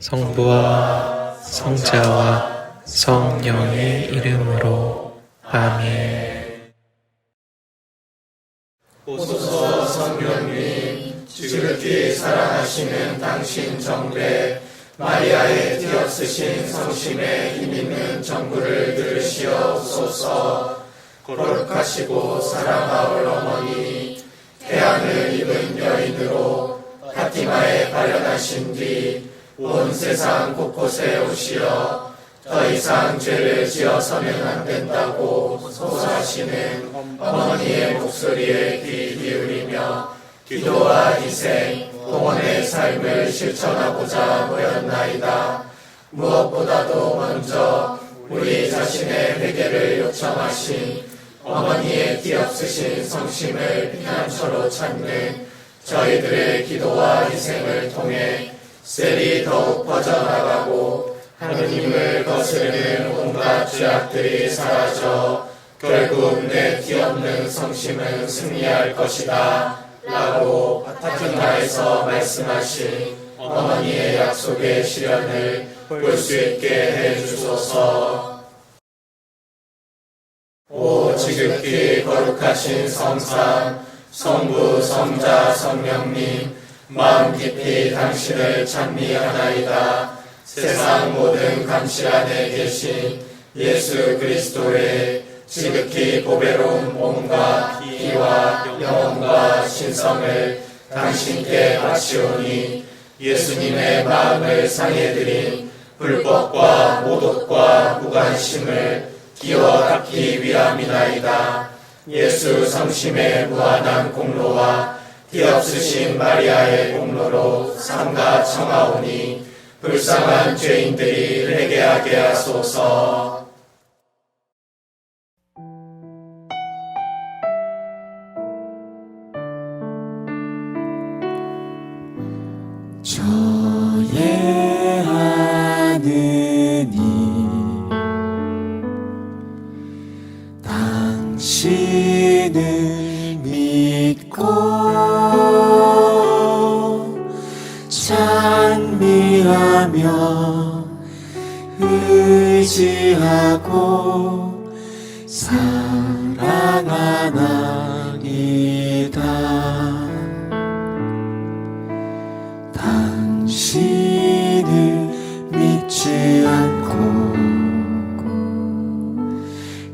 성부와 성자와 성령의 이름으로. 아멘. 오소서 성령님. 지극히 사랑하시는 당신 정배 마리아의 뒤엎으신 성심에 힘있는 정부를 들으시옵소서. 거룩하시고 사랑하올 어머니 태양을 입은 여인으로 파티마에 발현하신 뒤 온 세상 곳곳에 오시어 더 이상 죄를 지어서는 안 된다고 소소하시는 어머니의 목소리에 귀 기울이며 기도와 희생, 동원의 삶을 실천하고자 모였나이다. 무엇보다도 먼저 우리 자신의 회개를 요청하신 어머니의 뒤엎으신 성심을 피난처로 찾는 저희들의 기도와 희생을 통해 셀이 더욱 퍼져나가고 하느님을 거스르는 온갖 죄악들이 사라져 결국 내 뒤없는 성심은 승리할 것이다. 라고 파티마에서 말씀하신 어머니의 약속의 실현을 볼 수 있게 해주소서. 오 지극히 거룩하신 성삼, 성부, 성자, 성령님, 마음 깊이 당신을 찬미하나이다. 세상 모든 감시 안에 계신 예수 그리스도의 지극히 보배로운 몸과 피와 영혼과 신성을 당신께 바치오니 예수님의 마음을 상해드린 불법과 모독과 무관심을 기워 닦기 위함이나이다. 예수 성심의 무한한 공로와 뒤없으신 마리아의 공로로 삼가 청하오니 불쌍한 죄인들이 회개하게 하소서. 당신을 믿고 의지하고 사랑하나이다. 당신을 믿지 않고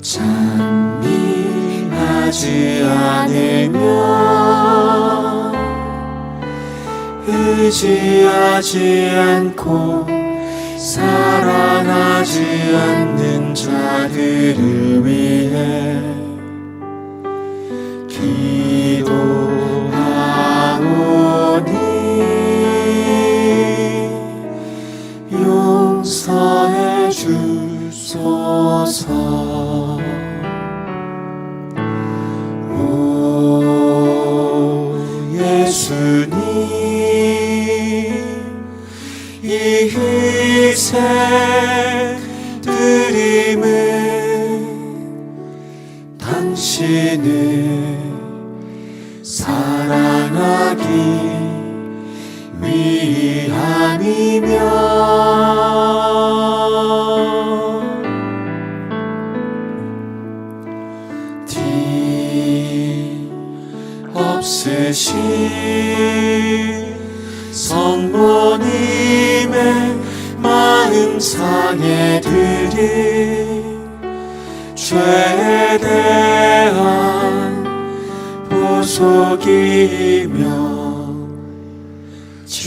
찬미하지 않으면 의지하지 않고 사랑하지 않는 자들을 위해 위함이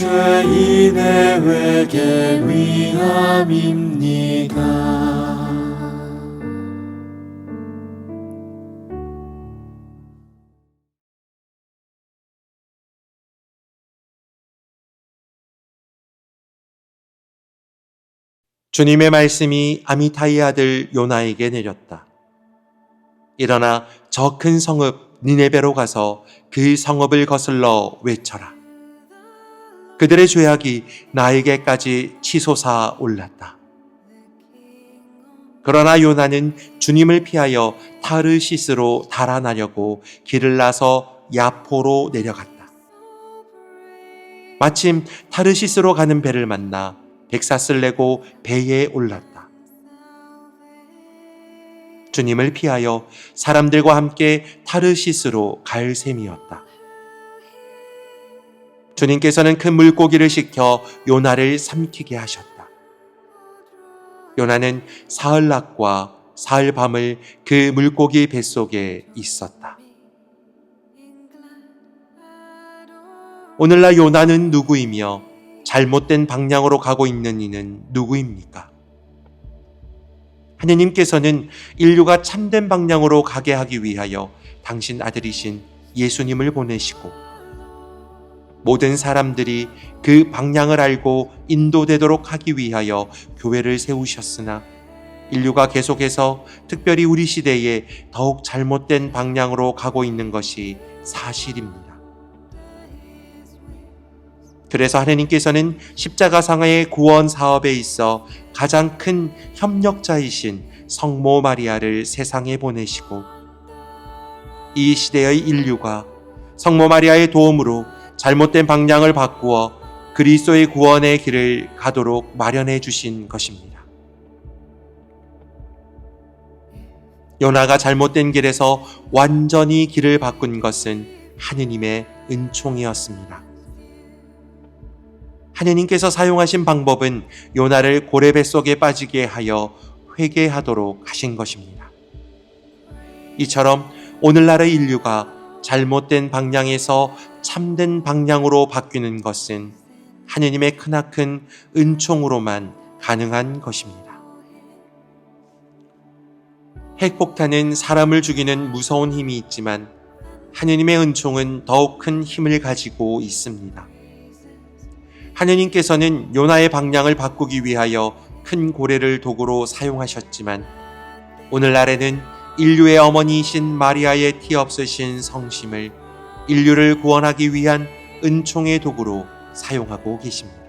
죄인의 외계 위함입니다. 주님의 말씀이 아미타이 아들 요나에게 내렸다. 일어나 저 큰 성읍 니네베로 가서 그 성읍을 거슬러 외쳐라. 그들의 죄악이 나에게까지 치솟아 올랐다. 그러나 요나는 주님을 피하여 타르시스로 달아나려고 길을 나서 야포로 내려갔다. 마침 타르시스로 가는 배를 만나 백사슬 내고 배에 올랐다. 주님을 피하여 사람들과 함께 타르시스로 갈 셈이었다. 주님께서는 큰 물고기를 시켜 요나를 삼키게 하셨다. 요나는 사흘 낮과 사흘 밤을 그 물고기 뱃속에 있었다. 오늘날 요나는 누구이며 잘못된 방향으로 가고 있는 이는 누구입니까? 하느님께서는 인류가 참된 방향으로 가게 하기 위하여 당신 아들이신 예수님을 보내시고 모든 사람들이 그 방향을 알고 인도되도록 하기 위하여 교회를 세우셨으나 인류가 계속해서 특별히 우리 시대에 더욱 잘못된 방향으로 가고 있는 것이 사실입니다. 그래서 하느님께서는 십자가상의 구원 사업에 있어 가장 큰 협력자이신 성모 마리아를 세상에 보내시고 이 시대의 인류가 성모 마리아의 도움으로 잘못된 방향을 바꾸어 그리스도의 구원의 길을 가도록 마련해 주신 것입니다. 요나가 잘못된 길에서 완전히 길을 바꾼 것은 하느님의 은총이었습니다. 하느님께서 사용하신 방법은 요나를 고래배 속에 빠지게 하여 회개하도록 하신 것입니다. 이처럼 오늘날의 인류가 잘못된 방향에서 참된 방향으로 바뀌는 것은 하느님의 크나큰 은총으로만 가능한 것입니다. 핵폭탄은 사람을 죽이는 무서운 힘이 있지만 하느님의 은총은 더욱 큰 힘을 가지고 있습니다. 하느님께서는 요나의 방향을 바꾸기 위하여 큰 고래를 도구로 사용하셨지만 오늘날에는 인류의 어머니이신 마리아의 티 없으신 성심을 인류를 구원하기 위한 은총의 도구로 사용하고 계십니다.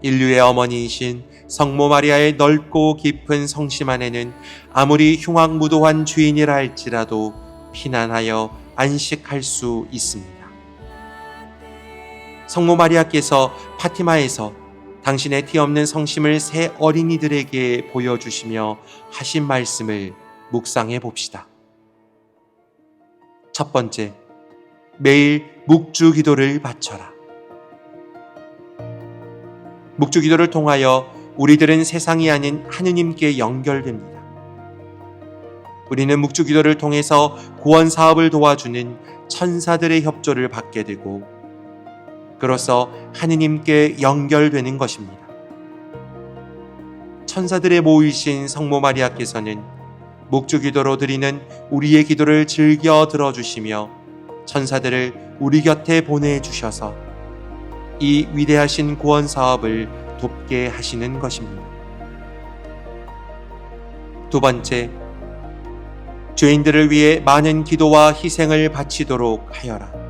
인류의 어머니이신 성모 마리아의 넓고 깊은 성심 안에는 아무리 흉악무도한 주인이라 할지라도 피난하여 안식할 수 있습니다. 성모 마리아께서 파티마에서 당신의 티 없는 성심을 새 어린이들에게 보여주시며 하신 말씀을 묵상해 봅시다. 첫 번째, 매일 묵주 기도를 바쳐라. 묵주 기도를 통하여 우리들은 세상이 아닌 하느님께 연결됩니다. 우리는 묵주 기도를 통해서 구원 사업을 도와주는 천사들의 협조를 받게 되고 그로써 하느님께 연결되는 것입니다. 천사들의 모이신 성모 마리아께서는 묵주 기도로 드리는 우리의 기도를 즐겨 들어주시며 천사들을 우리 곁에 보내주셔서 이 위대하신 구원 사업을 돕게 하시는 것입니다. 두 번째, 죄인들을 위해 많은 기도와 희생을 바치도록 하여라.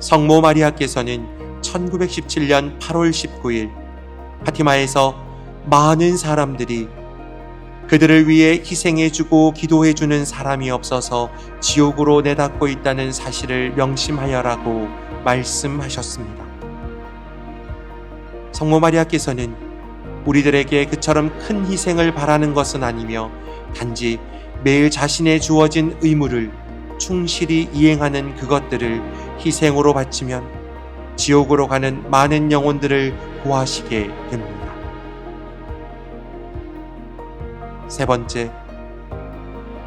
성모 마리아께서는 1917년 8월 19일 파티마에서 많은 사람들이 그들을 위해 희생해주고 기도해주는 사람이 없어서 지옥으로 내닫고 있다는 사실을 명심하여라고 말씀하셨습니다. 성모 마리아께서는 우리들에게 그처럼 큰 희생을 바라는 것은 아니며 단지 매일 자신의 주어진 의무를 충실히 이행하는 그것들을 희생으로 바치면 지옥으로 가는 많은 영혼들을 구하시게 됩니다. 세 번째,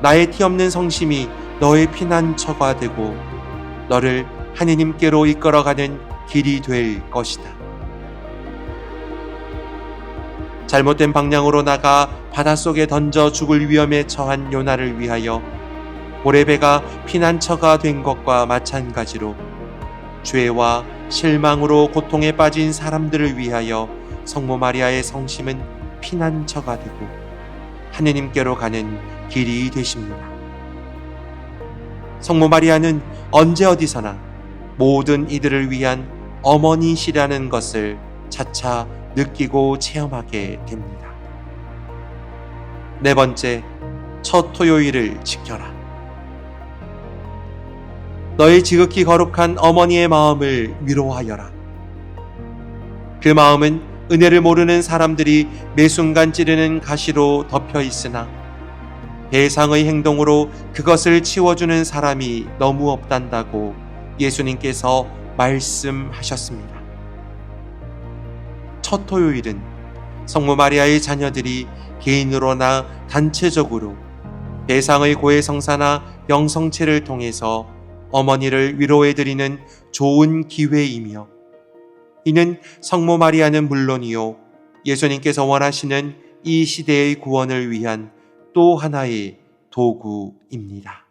나의 티 없는 성심이 너의 피난처가 되고 너를 하느님께로 이끌어가는 길이 될 것이다. 잘못된 방향으로 나가 바닷속에 던져 죽을 위험에 처한 요나를 위하여 고레배가 피난처가 된 것과 마찬가지로 죄와 실망으로 고통에 빠진 사람들을 위하여 성모 마리아의 성심은 피난처가 되고 하느님께로 가는 길이 되십니다. 성모 마리아는 언제 어디서나 모든 이들을 위한 어머니시라는 것을 차차 느끼고 체험하게 됩니다. 네 번째, 첫 토요일을 지켜라. 너의 지극히 거룩한 어머니의 마음을 위로하여라. 그 마음은 은혜를 모르는 사람들이 매 순간 찌르는 가시로 덮여 있으나 배상의 행동으로 그것을 치워주는 사람이 너무 없단다고 예수님께서 말씀하셨습니다. 첫 토요일은 성모 마리아의 자녀들이 개인으로나 단체적으로 배상의 고해 성사나 영성체를 통해서 어머니를 위로해 드리는 좋은 기회이며 이는 성모 마리아는 물론이요 예수님께서 원하시는 이 시대의 구원을 위한 또 하나의 도구입니다.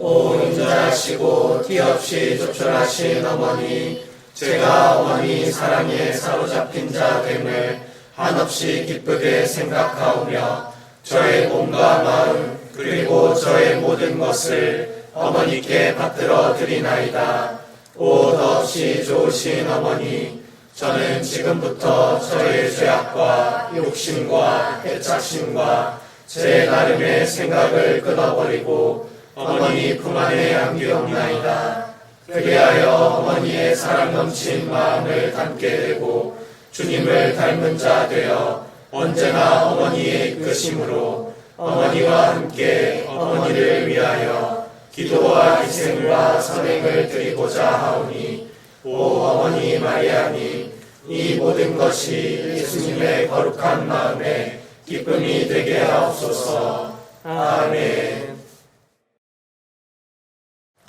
오 인자하시고 티 없이 조촐하신 어머니 제가 어머니 사랑에 사로잡힌 자 됨을 한없이 기쁘게 생각하오며 저의 몸과 마음 그리고 저의 모든 것을 어머니께 받들어 드리나이다. 오 더없이 좋으신 어머니 저는 지금부터 저의 죄악과 욕심과 해착심과 제 나름의 생각을 끊어버리고 어머니 품 안에 안기옵나이다. 그리하여 어머니의 사랑 넘친 마음을 담게 되고 주님을 닮은 자 되어 언제나 어머니의 이끄심으로 어머니와 함께 어머니를 위하여 기도와 희생과 선행을 드리고자 하오니 오 어머니 마리아니 이 모든 것이 예수님의 거룩한 마음에 기쁨이 되게 하옵소서. 아멘.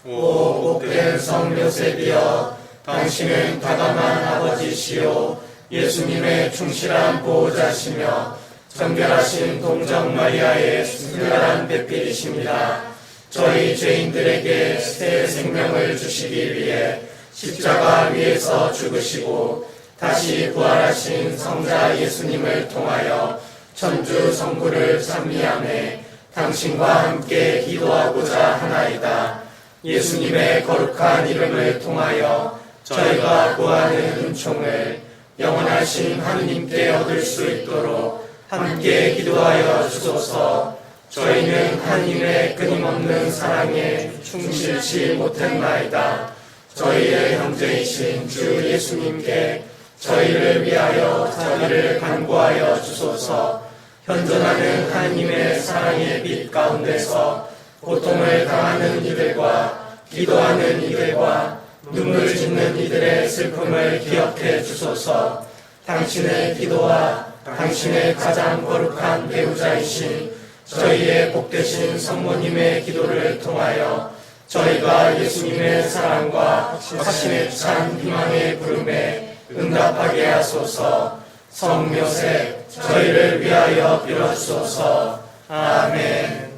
오 복된 성 요셉이여 당신은 다감한 아버지시요 예수님의 충실한 보호자시며 정결하신 동정 마리아의 순결한 배필이십니다. 저희 죄인들에게 새 생명을 주시기 위해 십자가 위에서 죽으시고 다시 부활하신 성자 예수님을 통하여 천주 성부를 찬미함에 당신과 함께 기도하고자 하나이다. 예수님의 거룩한 이름을 통하여 저희가 구하는 은총을 영원하신 하느님께 얻을 수 있도록 함께 기도하여 주소서. 저희는 하나님의 끊임없는 사랑에 충실치 못했나이다. 저희의 형제이신 주 예수님께 저희를 위하여 자기를 간구하여 주소서. 현존하는 하나님의 사랑의 빛 가운데서 고통을 당하는 이들과 기도하는 이들과 눈물 짓는 이들의 슬픔을 기억해 주소서. 당신의 기도와 당신의 가장 거룩한 배우자이신 저희의 복되신 성모님의 기도를 통하여 저희가 예수님의 사랑과 확신에 찬 희망의 부름에 응답하게 하소서. 성 요셉 저희를 위하여 빌어주소서. 아멘.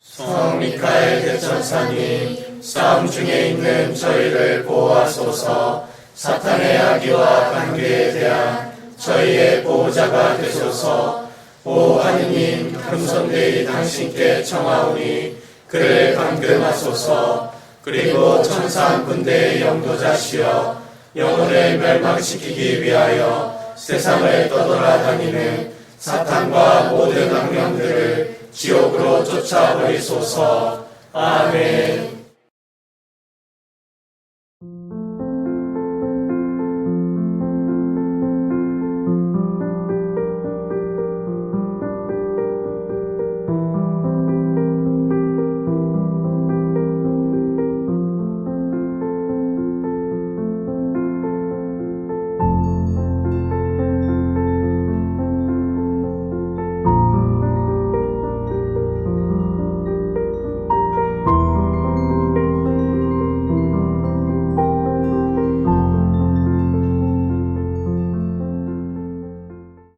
성 미카엘 대천사님 싸움 중에 있는 저희를 보호하소서. 사탄의 악의와 관계에 대한 저희의 보호자가 되소서. 오 하느님 금성대의 당신께 청하오니 그를 감금하소서. 그리고 천상 군대의 영도자시여 영혼을 멸망시키기 위하여 세상을 떠돌아다니는 사탄과 모든 악령들을 지옥으로 쫓아버리소서. 아멘.